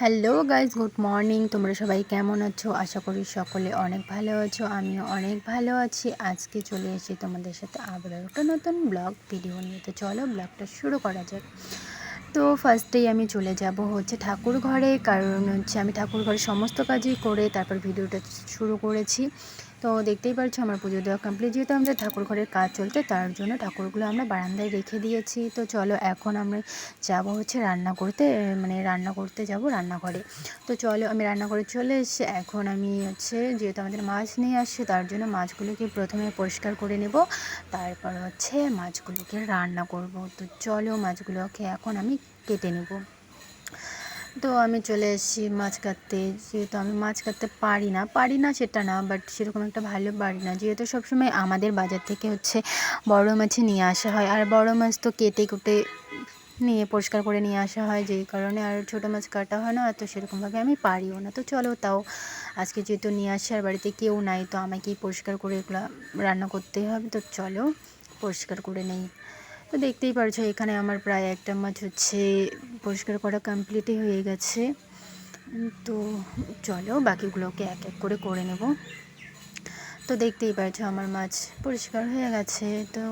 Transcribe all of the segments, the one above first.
Hello guys good morning. তোমরা সবাই কেমন আছো? আশা করি সকলে অনেক ভালো আছো, আমিও অনেক ভালো আছি। আজকে চলে এসেছি তোমাদের সাথে আবার একটা নতুন ব্লগ ভিডিও নিয়ে। তো চলো ব্লগটা শুরু করা যাক। তো ফার্স্টেই আমি চলে যাব হচ্ছে ঠাকুর ঘরে, কারণ হচ্ছে আমি ঠাকুর ঘরে সমস্ত কাজই করে তারপর ভিডিওটা শুরু করেছি। তো দেখতেই পারছ আমার পুজো দেওয়া কমপ্লিট যেহেতু আমাদের ঠাকুর ঘরের কাজ চলছে, তার জন্য ঠাকুরগুলো আমরা বারান্দায় রেখে দিয়েছি। তো চলো এখন আমরা যাব হচ্ছে রান্না করতে মানে রান্না করতে যাব রান্নাঘরে। তো চলো আমি রান্না করে চলে এসে এখন আমি হচ্ছে, যেহেতু আমাদের মাছ নিয়ে আসছে, তার জন্য মাছগুলোকে প্রথমে পরিষ্কার করে নেব। তারপর হচ্ছে মাছগুলোকে রান্না করব। তো চলো মাছগুলোকে এখন আমি কেটে নেব। তো আমি চলে এসেছি মাছ কাটতে। যেহেতু আমি মাছ কাটতে পারি না পারি না সেটা না বাট সেরকম একটা ভালো পারি না। যেহেতু সবসময় আমাদের বাজার থেকে হচ্ছে বড় মাছই নিয়ে আসা হয়, আর বড় মাছ তো কেটে কুটে নিয়ে, পরিষ্কার করে নিয়ে আসা হয় যেই কারণে, আর ছোটো মাছ কাটা হয় না, তো সেরকমভাবে আমি পারিও না। তো চলো তাও আজকে যেহেতু নিয়ে আসি, আর বাড়িতে কেউ নাই, তো আমাকেই পরিষ্কার করে এগুলো রান্না করতেই হবে। তো চলো পরিষ্কার করে নেই। তো দেখতেই পারছ, এখানে আমার প্রায় একটা মাছ হচ্ছে পরিষ্কার করা কমপ্লিটই হয়ে গেছে। তো চলো বাকিগুলোকে এক এক করে করে নেব। তো দেখতেই পারছ আমার মাছ পরিষ্কার হয়ে গেছে। তো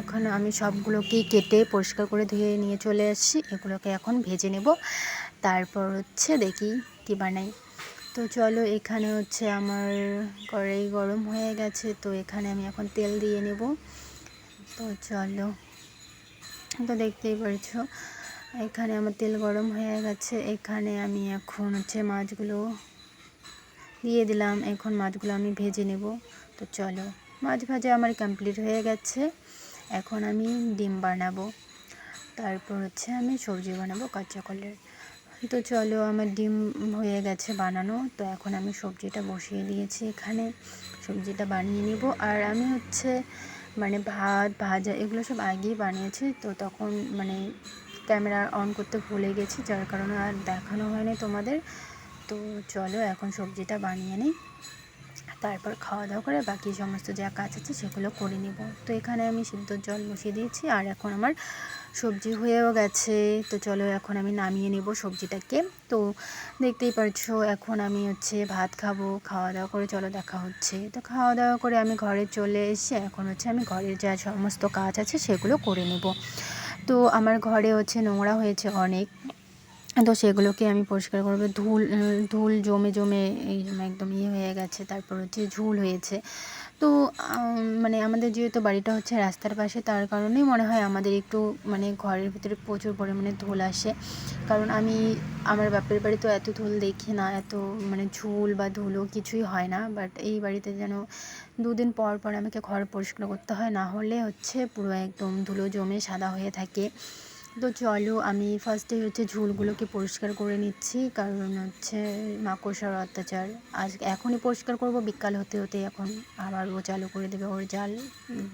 এখন আমি সবগুলোকেই কেটে পরিষ্কার করে ধুয়ে নিয়ে চলে আসছি। এগুলোকে এখন ভেজে নেব। তারপর হচ্ছে দেখি কী বানাই। তো চলো এখানে হচ্ছে আমার কড়াই গরম হয়ে গেছে। তো এখানে আমি এখন তেল দিয়ে নেব। তো চলো তো দেখতেই পারছ, এখানে আমার তেল গরম হয়ে গেছে। এখানে আমি এখন হচ্ছে মাছগুলো দিয়ে দিলাম। এখন মাছগুলো আমি ভেজে নেব। তো চলো, মাছ ভাজা আমার কমপ্লিট হয়ে গেছে। এখন আমি ডিম বানাবো। তারপর হচ্ছে আমি সবজি বানাবো কাঁচা কলের। তো চলো, আমার ডিম হয়ে গেছে বানানো। তো এখন আমি সবজিটা বসিয়ে দিয়েছি এখানে। সবজিটা বানিয়ে নিব। আর আমি হচ্ছে মানে ভাত, ভাজা এগুলো সব আগেই বানিয়েছি। তো তখন মানে ক্যামেরা অন করতে ভুলে গেছি, যার কারণে আর দেখানো হয়নি তোমাদের। তো চলো এখন সবজিটা বানিয়ে নিই। তারপর খাওয়া দাওয়া করে বাকি সমস্ত যা কাজ আছে সেগুলো করে নেব। তো এখানে আমি সিদ্ধ জল বসিয়ে দিয়েছি, আর এখন আমার সবজি হয়েও গেছে। তো চলো এখন আমি নামিয়ে নেব সবজিটাকে। তো দেখতেই পারছ, এখন আমি হচ্ছে ভাত খাব, খাওয়া দাওয়া করে চলো দেখা হচ্ছে। তো খাওয়া দাওয়া করে আমি ঘরে চলে এসে এখন হচ্ছে আমি ঘরের যা সমস্ত কাজ আছে সেগুলো করে নেব। তো আমার ঘরে হচ্ছে নোংরা হয়েছে অনেক। তো সেগুলোকে আমি পরিষ্কার করব। ধুল ধুল জমে জমে একদম ইয়ে হয়ে গেছে, তারপর হচ্ছে ঝুল হয়েছে। তো মানে আমাদের যেহেতু বাড়িটা হচ্ছে রাস্তার পাশে, তার কারণেই মনে হয় আমাদের একটু মানে ঘরের ভিতরে প্রচুর পরিমাণে ধুল আসে। কারণ আমি, আমার বাপের বাড়ি তো এত ধুল দেখি না, এত মানে ঝুল বা ধুলো কিছুই হয় না। বাট এই বাড়িতে যেন দুদিন পর পর আমাকে ঘর পরিষ্কার করতে হয়, না হলে হচ্ছে পুরো একদম ধুলো জমে সাদা হয়ে থাকে। তো চলো, আমি ফার্স্টে হচ্ছে ঝুলগুলোকে পরিষ্কার করে নিচ্ছি, কারণ হচ্ছে মাকড়সার অত্যাচার। আজ এখনই পরিষ্কার করব, বিকাল হতে হতে এখন আবার ও চালু করে দেবে ওর জাল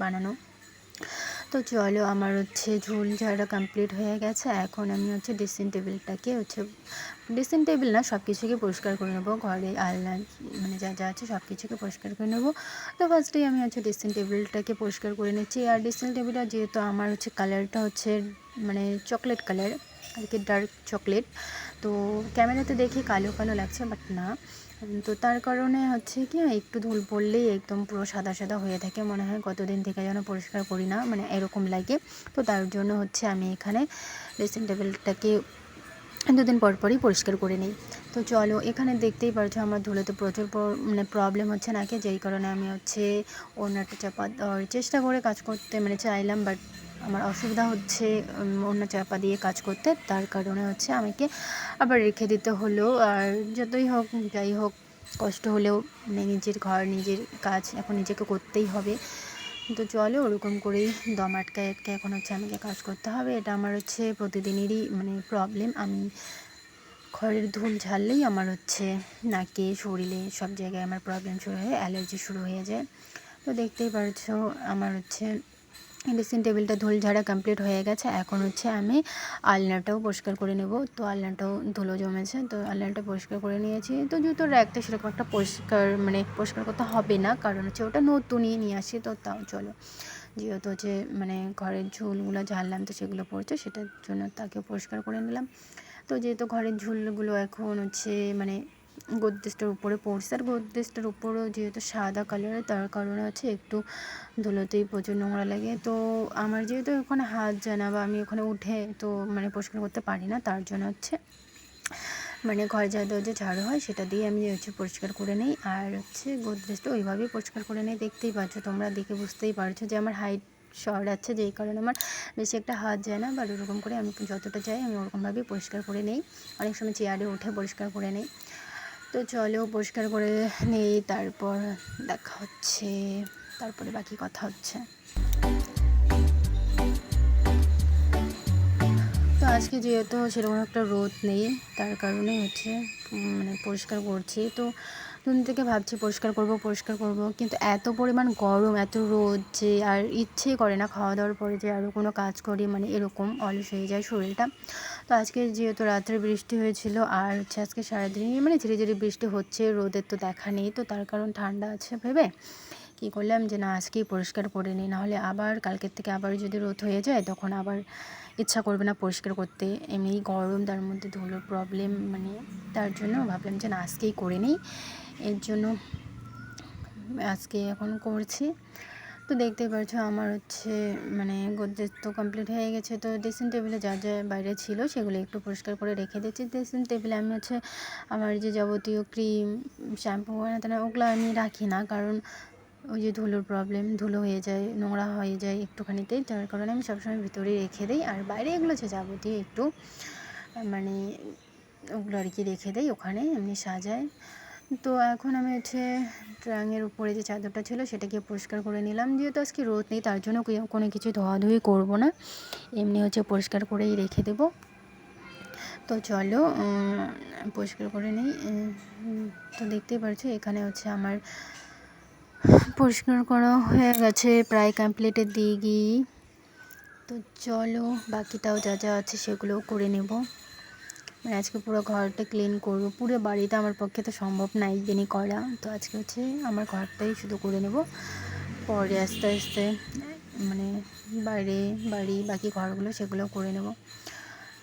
বানানো। তো চলো, আমার হচ্ছে ঝুল ঝাড়া কমপ্লিট হয়ে গেছে, এখন আমি হচ্ছে ড্রেসিং টেবিলটাকে হচ্ছে ড্রেসিং টেবিল না সব কিছুকে পরিষ্কার করে নেব, ঘরে আলনা মানে যা যা আছে সব কিছুকে পরিষ্কার করে নেব। তো ফার্স্টেই আমি হচ্ছে ড্রেসিং টেবিলটাকে পরিষ্কার করে নিচ্ছি, আর ড্রেসিং টেবিলটা যেহেতু আমার হচ্ছে কালারটা হচ্ছে মানে চকলেট কালার আর কি ডার্ক চকলেট তো ক্যামেরাতে দেখি কালো কালো লাগছে বাট না। তো তার কারণে হচ্ছে কি, একটু ধুল পড়লেই একদম পুরো সাদা সাদা হয়ে থাকে, মনে হয় কতদিন থেকে যেন পরিষ্কার করি না মানে এরকম লাগে। তো তার জন্য হচ্ছে আমি এখানে ড্রেসিং টেবিলটাকে দুদিন পর পরই পরিষ্কার করে নিই। তো চলো, এখানে দেখতেই পারছ আমার ধুলোতে প্রচুর মানে প্রবলেম হচ্ছে নাকি, যেই কারণে আমি হচ্ছে ওনাটা চাপা দেওয়ার চেষ্টা করে কাজ করতে মানে চাইলাম বাট আমার অসুবিধা হচ্ছে অন্য চাপা দিয়ে কাজ করতে, তার কারণে হচ্ছে আমাকে আবার রেখে দিতে হলো। আর যতই হোক, যাই হোক, কষ্ট হলেও মানে নিজের ঘর, নিজের কাজ এখন নিজেকে করতেই হবে। তো চলে, ওরকম করেই দম আটকায় আটকায় এখন হচ্ছে আমাকে কাজ করতে হবে। এটা আমার হচ্ছে প্রতিদিনেরই মানে প্রবলেম আমি খড়ের ধুল ঝাড়লেই আমার হচ্ছে নাকে, শরীরে সব জায়গায় আমার প্রবলেম শুরু হয়ে অ্যালার্জি শুরু হয়ে যায়। তো দেখতেই পারছ, আমার হচ্ছে ড্রেসিং টেবিলটা ধুল ঝাড়া কমপ্লিট হয়ে গেছে। এখন হচ্ছে আমি আলনাটাও পরিষ্কার করে নেব। তো আলনাটাও ধুলো জমেছে, তো আলনাটা পরিষ্কার করে নিয়েছি। তো জুতোর র্যাকটা সেরকম একটা পরিষ্কার মানে পরিষ্কার করতে হবে না, কারণ হচ্ছে ওটা নতুনই নিয়ে আসি, তো তাও চলো। যেহেতু হচ্ছে মানে ঘরের ঝুলগুলো ঝাড়লাম, তো সেগুলো পড়ছে, সেটার জন্য তাকে পরিষ্কার করে নিলাম। তো তো যেহেতু ঘরের ঝুলগুলো এখন হচ্ছে মানে গোদরেজটার উপরে পড়ছে। আর গোদরেজটার উপরেও যেহেতু সাদা কালারের, তার কারণে হচ্ছে একটু ধুলোতেই প্রচুর নোংরা লাগে। তো আমার যেহেতু ওখানে হাত যায় না বা আমি ওখানে উঠে তো মানে পরিষ্কার করতে পারি না, তার জন্য হচ্ছে মানে ঘর যা যে ঝাড়ু হয় সেটা দিয়ে আমি হচ্ছে পরিষ্কার করে নিই। আর হচ্ছে গোদরেজটা ওইভাবেই পরিষ্কার করে নিই, দেখতেই পাচ্ছ তোমরা, দেখে বুঝতেই পারছ যে আমার হাইট শর্ট আছে যেই কারণে আমার বেশি একটা হাত যায় না। বা ওরকম করে আমি যতটা যাই আমি ওরকমভাবেই পরিষ্কার করে নিই। অনেক সময় চেয়ারে উঠে পরিষ্কার করে নিই। তো চলো পরিষ্কার করে নেই, তারপর দেখা হচ্ছে। তারপরে বাকি কথা হচ্ছে। তো আজকে যেহেতু সেরকম একটা রোদ নেই, তার কারণে হচ্ছে মানে পরিষ্কার করছি। তো দুদিন থেকে ভাবছি পরিষ্কার করব পরিষ্কার করব। কিন্তু এত পরিমাণ গরম, এত রোদ যে আর ইচ্ছেই করে না খাওয়া দাওয়ার পরে যে আরও কোনো কাজ করি মানে এরকম অলস হয়ে যায় শরীরটা। তো আজকে যেহেতু রাত্রে বৃষ্টি হয়েছিল আর হচ্ছে আজকে সারাদিনই মানে ধীরে ধীরে বৃষ্টি হচ্ছে, রোদের তো দেখা নেই, তো তার কারণ ঠান্ডা আছে ভেবে কী করলাম যে না, আজকেই পরিষ্কার করে নিই। নাহলে আবার কালকের থেকে আবার যদি রোদ হয়ে যায়, তখন আবার ইচ্ছা করবে না পরিষ্কার করতে। এমনি গরম, তার মধ্যে ধুলোর প্রবলেম মানে তার জন্য ভাবলাম যে না, আজকেই করে নিই। এর জন্য আজকে এখন করছি। তো দেখতেই পারছ আমার হচ্ছে মানে গোদরেজ তো কমপ্লিট হয়ে গেছে। তো ড্রেসিং টেবিলে যা যা বাইরে ছিল সেগুলো একটু পরিষ্কার করে রেখে দিচ্ছি। ড্রেসিং টেবিলে আমি হচ্ছে আমার যে যাবতীয় ক্রিম শ্যাম্পু ওগুলো আমি রাখি না। কারণ ওই যে ধুলোর প্রবলেম ধুলো হয়ে যায়, নোংরা হয়ে যায় একটুখানিতেই। যার কারণে আমি সবসময় ভিতরেই রেখে দিই। আর বাইরে এগুলো হচ্ছে যাবতীয় একটু মানে ওগুলো আর কি রেখে দিই। ওখানে এমনি সাজায় তো এখন আমি হচ্ছে ট্রাঙের উপরে যে চাদরটা ছিল সেটাকে পরিষ্কার করে নিলাম। যেহেতু আজকে রোদ নেই, তার জন্য কোনো কিছু ধোয়াধুয়ি করব না। এমনি হচ্ছে পরিষ্কার করেই রেখে দেবো। তো চলো পরিষ্কার করে নিই। তো দেখতেই পারছ, এখানে হচ্ছে আমার পরিষ্কার করা হয়ে গেছে প্রায় কমপ্লিটের দিকই। তো চলো, বাকিটাও যা যা আছে সেগুলোও করে নেব। মানে আজকে পুরো ঘরটা ক্লিন করব। পুরো বাড়িটা আমার পক্ষে তো সম্ভব না একদিনই করা। তো আজকে হচ্ছে আমার ঘরটাই শুধু করে নেব। পরে আস্তে আস্তে মানে বাইরে বাড়ি বাকি ঘরগুলো সেগুলো করে নেব।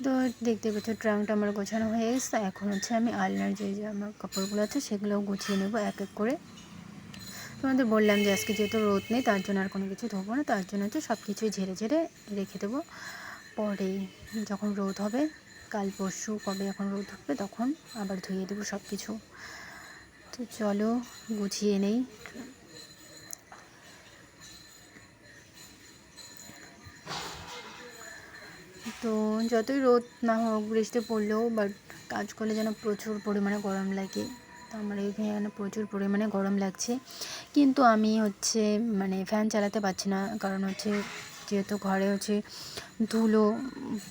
তো দেখতে পাচ্ছ ট্রাঙ্কটা আমার গোছানো হয়ে গেছে। এখন হচ্ছে আমি আলনার যে যে আমার কাপড়গুলো আছে সেগুলোও গুছিয়ে নেব এক এক করে। তোমাদের বললাম যে আজকে যেহেতু রোদ নেই, তার জন্য আর কোনো কিছু ধোবো না। তার জন্য হচ্ছে সব কিছুই ঝেড়ে ঝেড়ে রেখে দেবো। পরে যখন রোদ হবে কাল পরশু কবে যখন রোদ উঠবে তখন আবার ধুয়ে দেবো সব কিছু তো চলো, গুছিয়ে নেই। তো যতই রোদ না হোক, বৃষ্টি পড়লেও বাট কাজ করলে যেন প্রচুর পরিমাণে গরম লাগে। তো আমার এখানে যেন প্রচুর পরিমাণে গরম লাগছে। কিন্তু আমি হচ্ছে মানে ফ্যান চালাতে পারছি না। কারণ হচ্ছে যেহেতু ঘরে হচ্ছে ধুলো,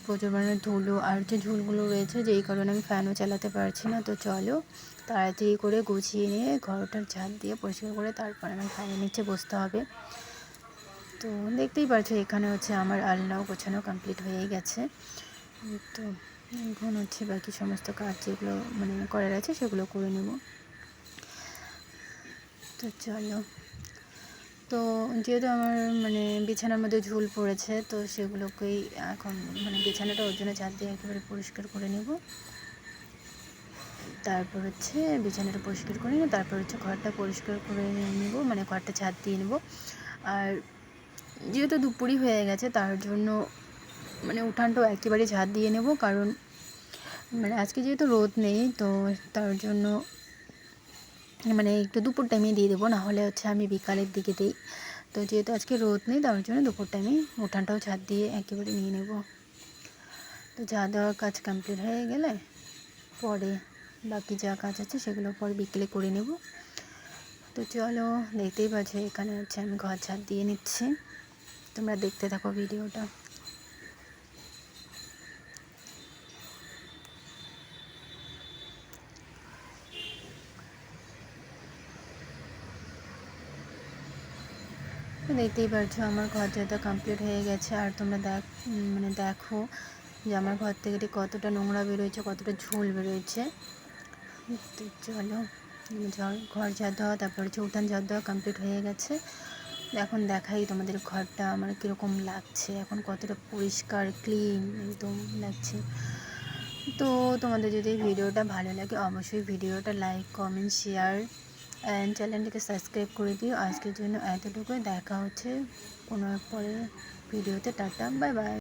প্রচুর পরিমাণে ধুলো আর হচ্ছে ঝুলগুলো রয়েছে যেই কারণে আমি ফ্যানও চালাতে পারছি না, তো চলো তাড়াতাড়ি করে গুছিয়ে নিয়ে ঘরটার ঝাঁট দিয়ে পরিষ্কার করে তারপর আমার ফ্যানের নিচে বসতে হবে। তো দেখতেই পারছ এখানে হচ্ছে আমার আলনাও গোছানো কমপ্লিট হয়ে গেছে। তো এখন হচ্ছে বাকি সমস্ত কাজ যেগুলো মানে করার আছে সেগুলো করে নেব। তো চলো। তো যেহেতু আমার মানে বিছানার মধ্যে ঝুল পড়েছে, তো সেগুলোকেই এখন মানে বিছানাটা ওর জন্য চার দিয়ে একেবারে পরিষ্কার করে নেব। তারপর হচ্ছে বিছানাটা পরিষ্কার করে নেব তারপর হচ্ছে ঘরটা পরিষ্কার করে নেব মানে ঘরটা ছাদ দিয়ে নেব। আর যেহেতু দুপুরই হয়ে গেছে, তার জন্য মানে উঠানটাও একেবারে ঝাঁট দিয়ে নেব, কারণ মানে আজকে যেহেতু রোদ নেই, তো তার জন্য মানে একটু দুপুর টাইমে দিয়ে দেবো, নাহলে হচ্ছে আমি বিকালের দিকে দিই। তো যেহেতু আজকে রোদ নেই, তার জন্য দুপুর টাইমে উঠানটাও ছাদ দিয়ে একেবারে নিয়ে নেব। তো যা দেওয়ার কাজ কমপ্লিট হয়ে গেলে পরে বাকি যা কাজ আছে সেগুলো পরে বিকেলে করে নেব। তো চলো, দেখতেই পাচ্ছ এখানে হচ্ছে আমি ঘর ছাদ দিয়ে নিচ্ছি। তোমরা দেখতে থাকো ভিডিওটা। দেখতেই পারছ আমার ঘর যেহেতু কমপ্লিট হয়ে গেছে, আর তোমরা দেখ মানে দেখো যে আমার ঘর থেকে কতটা নোংরা বেরোয়েছে, কতটা ঝোল বেরোয়েছে। তো চলো ঘর ঝাড় দেওয়া, তারপর হচ্ছে উঠান ঝাড় দেওয়া কমপ্লিট হয়ে গেছে। এখন দেখাই তোমাদের ঘরটা, আমার কীরকম লাগছে, এখন কতটা পরিষ্কার ক্লিন একদম লাগছে। তো তোমাদের যদি ভিডিওটা ভালো লাগে, অবশ্যই ভিডিওটা লাইক কমেন্ট শেয়ার অ্যান্ড চ্যানেলটিকে সাবস্ক্রাইব করে দিও। আজকের জন্য এতটুকুই। দেখা হচ্ছে কোনো এক পরে ভিডিওতে টাটা বাই বাই